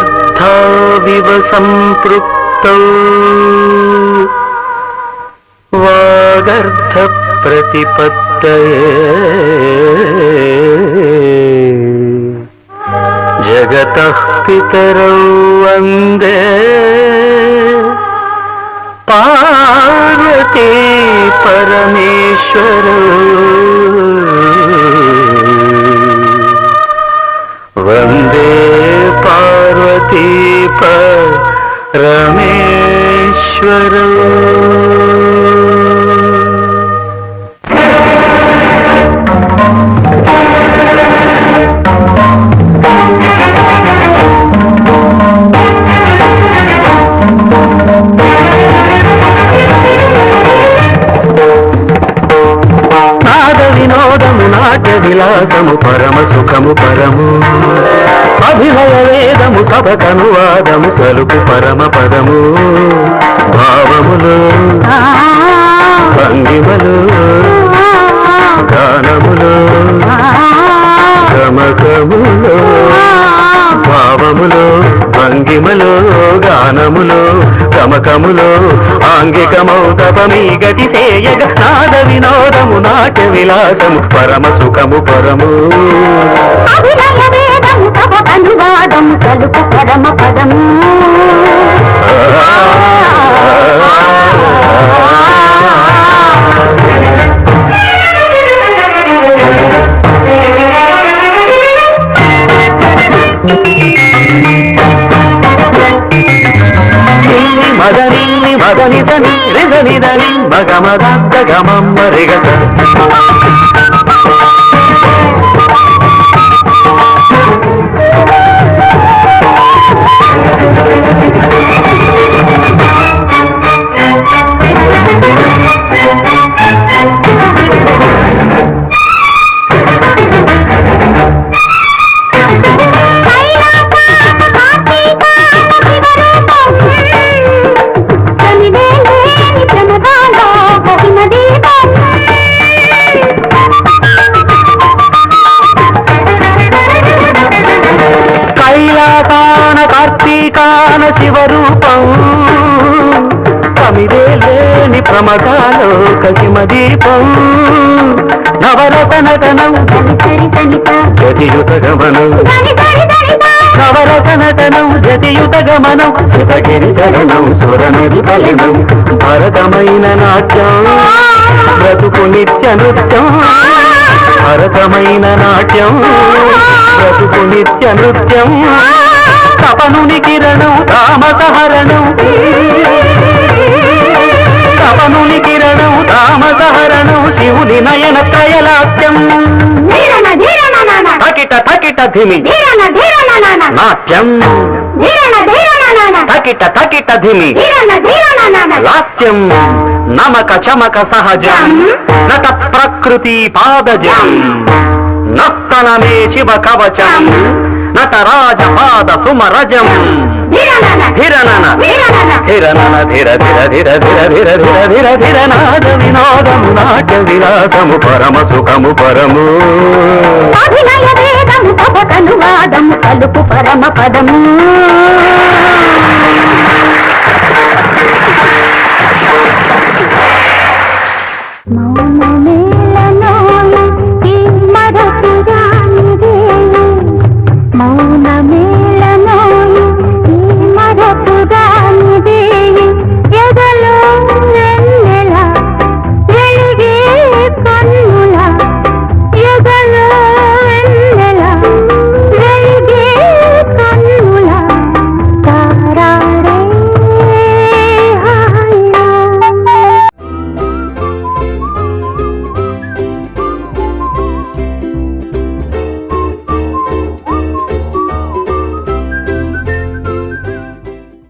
वागर्थाविव सम्पृक्तौ वागर्थप्रतिपत्तये जगतः पितरौ वन्दे பரமேஸ்வர. வந்தே பார்வதி பரமேஸ்வரோ. విలాసము పరమ సుఖము పరము. అభినయ వేదము సభకనువాదము కలుపు పరమ పదము. భావములు భంగిమలు గానములు గమకములు భావములు భంగిమలు గానములు గమకములు ఆంగికమౌతపమీ గతి సేయగ నాద వినోదము నాట్య విలాసము పరమ. సుఖము పరము అనువాదము కలుపు పరమ పదము. నిల్లి మదనిల్లి మదని మదని దని రిదని దని మగ మద గమమ్మ రిగ కార్తీకాన శివరూపం. కమిదే లేని ప్రమదాలో కసిమ దీపం నవరతనతనం జతియుత గమనం నవరతనతనం జతియుత గమనం శివగిరి చరణం సురనది ఫలినం భరతమైన నాట్యం బ్రతుకు నిత్య నృత్యం. భరతమైన నాట్యం బ్రతుకు నిత్య నృత్యం. తపనుని కిరణం రామసహరణం. తపనుని కిరణం రామసహరణం శివుని నయన త్రయలాస్యం తకిట తకిట ధిమి. నాట్యం. తకిట తకిట ధిమి. లాస్యం. నమక చమక సహజం. నత ప్రకృతి పాదజం. శివ కవచం. నటరాజ పాద సుమరజం ధిరనన ధిరనన ధిర ధిర ధిర ధిర ధిర ధిర ధిర ధిర నాద వినోదము నాట్య విలాసము పరమ సుఖము పరము. కలుపు పరమ పదము.